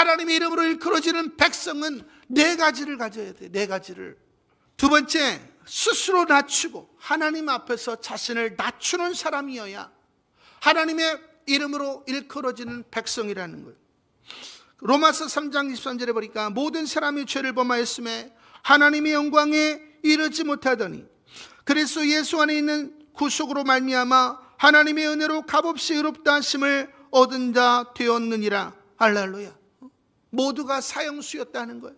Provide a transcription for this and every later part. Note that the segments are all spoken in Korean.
하나님의 이름으로 일컬어지는 백성은 네 가지를 가져야 돼. 네 가지를. 두 번째, 스스로 낮추고 하나님 앞에서 자신을 낮추는 사람이어야 하나님의 이름으로 일컬어지는 백성이라는 거예요. 로마서 3장 23절에 보니까 모든 사람이 죄를 범하였음에 하나님의 영광에 이르지 못하더니 그리스도 예수 안에 있는 구속으로 말미암아 하나님의 은혜로 값없이 의롭다 하심을 얻은 자 되었느니라 할렐루야 모두가 사형수였다는 거예요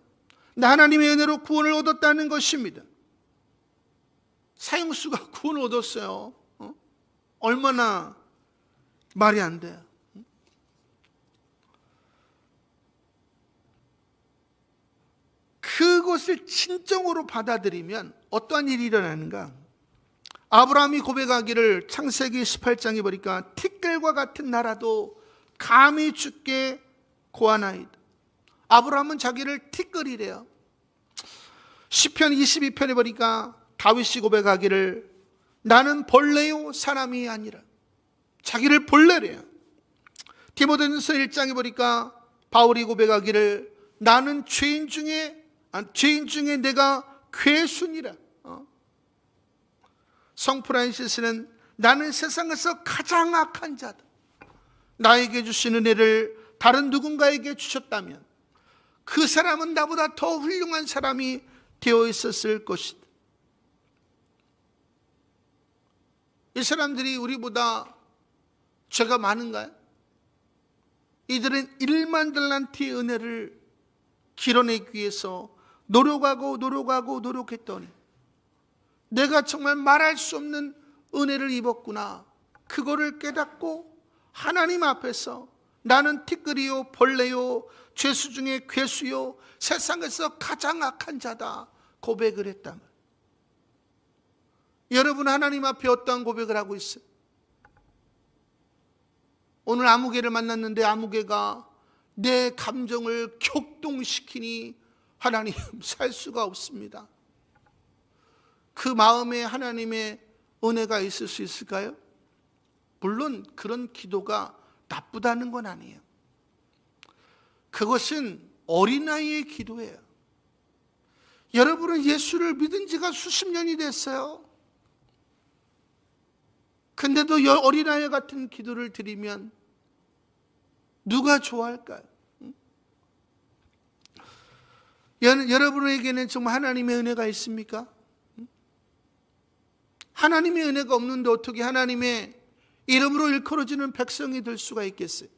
나 하나님의 은혜로 구원을 얻었다는 것입니다 사형수가 구원을 얻었어요 어? 얼마나 말이 안 돼요 그것을 진정으로 받아들이면 어떠한 일이 일어나는가? 아브라함이 고백하기를 창세기 18장에 보니까 티끌과 같은 나라도 감히 죽게 고하나이다. 아브라함은 자기를 티끌이래요. 시편 22편에 보니까 다윗이 고백하기를 나는 벌레요 사람이 아니라 자기를 벌레래요. 디모데전서 1장에 보니까 바울이 고백하기를 나는 죄인 중에 아, 죄인 중에 내가 괴순이라. 어? 성 프란시스는 나는 세상에서 가장 악한 자다. 나에게 주신 은혜를 다른 누군가에게 주셨다면 그 사람은 나보다 더 훌륭한 사람이 되어 있었을 것이다. 이 사람들이 우리보다 죄가 많은가요? 이들은 1만 달란트의 은혜를 길어내기 위해서 노력하고 노력하고 노력했더니 내가 정말 말할 수 없는 은혜를 입었구나. 그거를 깨닫고 하나님 앞에서 나는 티끌이요 벌레요 죄수 중에 괴수요 세상에서 가장 악한 자다 고백을 했다면 여러분 하나님 앞에 어떠한 고백을 하고 있어요? 오늘 아무개를 만났는데 아무개가 내 감정을 격동시키니 하나님 살 수가 없습니다. 그 마음에 하나님의 은혜가 있을 수 있을까요? 물론 그런 기도가 나쁘다는 건 아니에요. 그것은 어린아이의 기도예요. 여러분은 예수를 믿은 지가 수십 년이 됐어요. 근데도 어린아이 같은 기도를 드리면 누가 좋아할까요? 여러분에게는 정말 하나님의 은혜가 있습니까? 하나님의 은혜가 없는데 어떻게 하나님의 이름으로 일컬어지는 백성이 될 수가 있겠어요?